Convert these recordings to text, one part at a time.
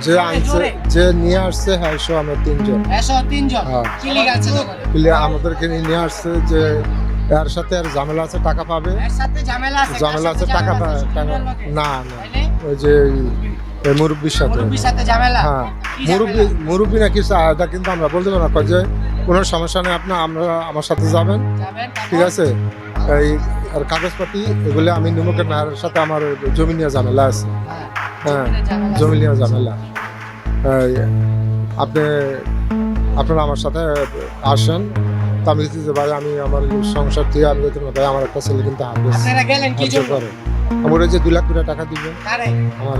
যে আনছে যে নিয়ে আসছে হ্যাঁ সো আমরা তিনজন। এসো তিনজন। হ্যাঁ। আমাদেরকে নিয়ে আসছে যে এর সাথে আর ঝামেলা আছে টাকা পাবে। এর সাথে ঝামেলা আছে টাকা পাবে না না। ওই যে মুরব্বির সাথে। হ্যাঁ। মুরব্বি? মুরব্বি নাকি চা- এটা কিন্তু আমরা বলতে পারব না। কয় যে কোনো সমস্যা নেই আপনি আমরা আমার সাথে যাবেন। যাবেন, ঠিক আছে? এই আর কাগজপাতি এগুলো আমি নিমকের নাহারের সাথে আমার জমি নিয়ে ঝামেলা আছে। হ্যাঁ, হ্যাঁ জমিতে ঝামেলা। জমি। নিয়ে ঝামেলা আপনি আপনারা আমার সাথে আসেন। তা আমি যে ভাই আমি আমার সংসার দিয়ে আমি যেতে ভাই আমার একটা ছেলে কিন্তু হাফেজ করে আমার যে দুই লাখ টাকা দিবে আমার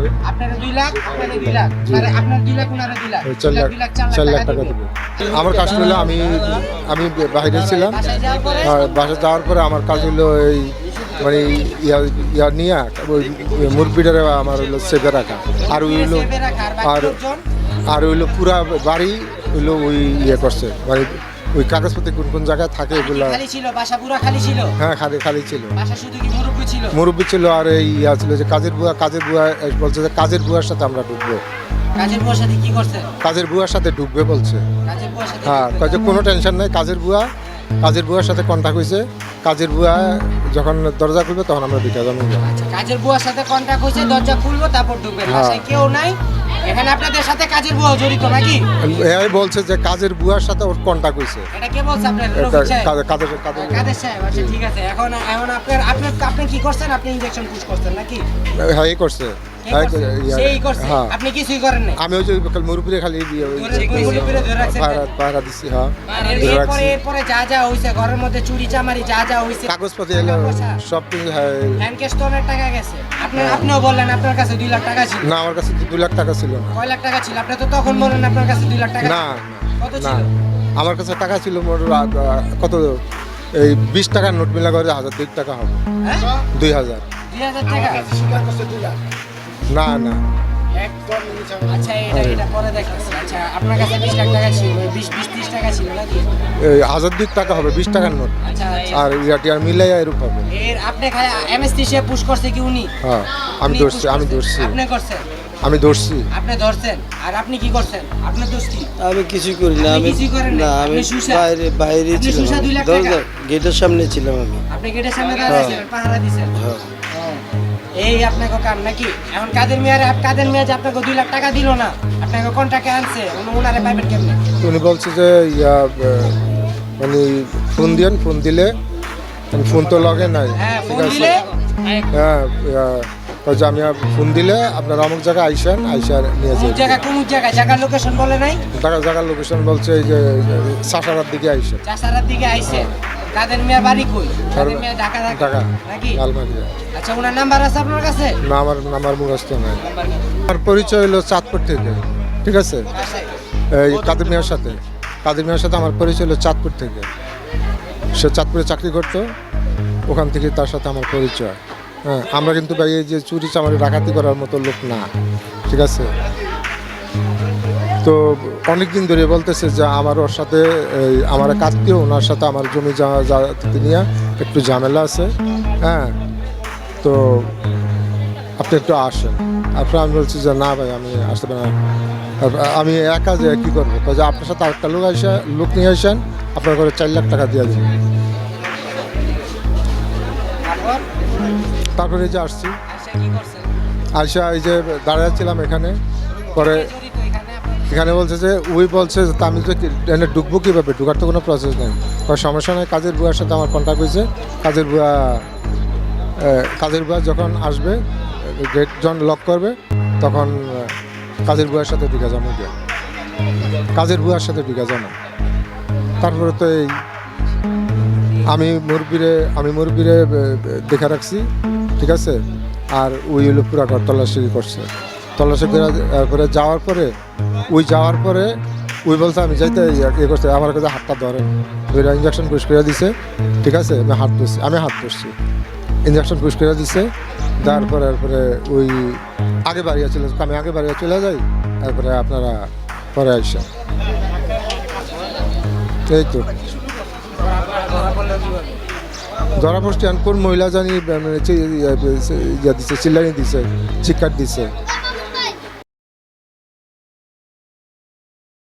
চার লাখ টাকা দিবে আমার কাজ হলো আমি আমি বাইরে ছিলাম। বাসা যাওয়ার পরে আমার কাজ হলো এই মানে ইয়া নিয়ে ওই মুরগিটারে আমার হলো সেভে রাখা। আর ওই হলো আর আর? হইল পুরা বাড়ি হইল ওই ইয়ে করছে মানে ওই কাগজপত্র কোন কোন জায়গায় থাকে এগুলা খালি ছিল বাসা পুরা খালি ছিল? হ্যাঁ খালি খালি ছিল। বাসা শুধু কি মুরব্বি ছিল? মুরব্বী ছিল আর এই ইয়া ছিল যে কাজের বুয়া কাজের বুয়া বলছে যে কাজের বুয়ার সাথে আমরা ঢুকবো কাজের বুয়ার সাথে কি কাজের বুয়ার সাথে ঢুকবে বলছে। কাজের বুয়ার সাথে হ্যাঁ কোনো টেনশন নাই কাজের বুয়া কাজের বুয়ার সাথে কন্ট্যাক্ট হয়েছে কাজের বুয়া যখন দরজা খুলবে তখন আমরা দিতে যাব আচ্ছা কাজের বুয়ার সাথে কন্টাক্ট হয়েছে দরজা খুলবো তারপর ঢুকবেন হ্যাঁ। বাসায় কেউ নাই। এখানে আপনাদের সাথে কাজের বুয়া জড়িত নাকি? এরাই বলছে যে কাজের বুয়ার সাথে ওর কন্ট্যাক্ট হয়েছে এটা কে বলছে আপনার? কাজের কাজের কাজের সাহেব। আচ্ছা ঠিক আছে। এখন এখন আপনার আপনার আপনি কি করছেন? আপনি ইনজেকশন পুশ করছেন নাকি? হ্যাঁ এই করছে। হ্যাঁ? ইয়া- হ্যাঁ। আপনি কিছুই করেন নাই। আমি ওই যে মুরব্বী খালি রাখছেন পাহারা দিছি হ্যাঁ। এরপরে এরপরে যা যা হইছে ঘরের মধ্যে চুরি চামারি যা যা হইছে কাগজপত্র এলো সব কিছু হ্যাঁ ব্যাংকে স্টোনের টাকা গেছে। আপনি আপনিও বললেন আপনার কাছে লাখ টাকা ছিল। না আমার কাছে লাখ টাকা ছিল না। কয় লাখ টাকা ছিল? আপনি তো তখন বললেন আপনার কাছে লাখ টাকা না কত ছিল? আমার কাছে টাকা ছিল মোট কত? এই বিশ টাকার নোট মিলা করে হাজার দুই টাকা হবে। হ্যাঁ? দুই হাজার। দুই হাজার টাকা। না না। আচ্ছা আচ্ছা কাছে হাজার দুই টাকা হবে বিশ টাকার নোট। আচ্ছা। আর ইয়াটি আর মিলাই এরূপ হবে এর আপনি খালি এমএসটি সে পুশ করছে হ্যাঁ আমি ধরছি আমি? ধরছি আমি ধরছি আপনি ধরছেন। আর আপনি কি করছেন? আপনার দোষ কি? আমি কিছুই করি না আমি কিছুই করেন না আমি বাইরে বাইরে ছিলাম? গেটের সামনে ছিলাম আমি। আপনি গেটের সামনে দাঁড়াইছিলেন পাহারা দিছেন। হ্যাঁ। এই আপনাকে কাম নাকি? এখন কাদের মেয়ারে কাদের মেয়ে যে আপনাকে দুই লাখ টাকা দিল না? আপনাকে কোন টাকা আনছে উনি- উনারে পাইবেন কেমনে? উনি বলছে যে ইয়া মানে ফোন দিয়েন ফোন দিলে ফোন তো লগে নাই। হ্যাঁ ঠিক আছে। হ্যাঁ আমি ফোন দিলে আপনার অমুক জায়গায় আইসেন আইসা নিয়ে কোন জায়গা কোন জায়গা জায়গার লোকেশন বলে নাই? জায়গা জায়গার লোকেশন বলছে এই যে সাসারার দিকে আইসেন। চাষারার দিকে আইছে কাদের মেয়ের বাড়ি কই? কাদের মেয়ে ঢাকা ঢাকা নাকি? লালমারিয়া আচ্ছা ওনার নাম্বার আছে আপনার কাছে? না আমার নামার মুখস্থ নাই। নাম্বার আমার পরিচয় হলো চাঁদপুর থেকে ঠিক আছে? এই কাদের মিয়ার সাথে কাদের মিয়ার সাথে আমার পরিচয় হলো চাঁদপুর থেকে। সে চাঁদপুরে চাকরি করতো ওখান থেকে তার সাথে আমার পরিচয়। হ্যাঁ আমরা কিন্তু ভাই এই যে চুরি চামারি ডাকাতি করার মতো লোক না ঠিক আছে? তো অনেক দিন ধরে বলতেছে যে আমার ওর সাথে আমার এক আত্মীয়, ওনার সাথে আমার জমি নিয়ে একটু ঝামেলা আছে। হ্যাঁ তো আপনি একটু আসেন। আপনার আমি বলছি যে না ভাই, আমি আসতে পারি আমি একা যে কী করব? তো যে আপনার সাথে আরেকটা লোক আসে লোক নিয়ে আসেন, আপনার ঘরে চার লাখ টাকা দিয়ে দিন তারপরে যে আসছি। আইসা এই যে দাঁড়িয়ে ছিলাম এখানে, পরে এখানে বলছে যে ওই বলছে যে আমি তো এনে ঢুকবো কীভাবে? ঢুকার তো কোনো প্রসেস নেই। সমস্যা নেই কাজের বুয়ার সাথে আমার কন্ট্যাক্ট হয়েছে। কাজের বুয়া কাজের বুয়া যখন আসবে গেট যখন লক করবে তখন কাজের বুয়ার সাথে ঢুকে যাব গিয়ে। কাজের বুয়ার সাথে ঢুকে যাব। তারপরে তো এই আমি মুরব্বিরে আমি এ, দেখে রাখছি ঠিক আছে? আর ওই হলো পুরা তল্লাশি করছে। তল্লাশি করে তারপরে যাওয়ার পরে ওই যাওয়ার পরে ওই বলছে, আমি যাইতে ইয়া- ইয়ে করছে, আমার কাছে হাতটা ধরে। ওইটা ইঞ্জেকশন পুশ করে দিছে, ঠিক আছে, আমি হাত ধরছি, আমি হাত ধরছি। ইঞ্জেকশন পুশ করে দিছে, দেওয়ার পরে তারপরে ওই আগে বাড়িয়ে চলে আমি আগে বাড়িয়ে চলে যাই, তারপরে আপনারা পরে আইসা। এই তো। ধরা পড়ছি কোন মহিলা জানি মানে ইয়া- ইয়া দিছে চিল্লানি দিছে, চিৎকার দিছে।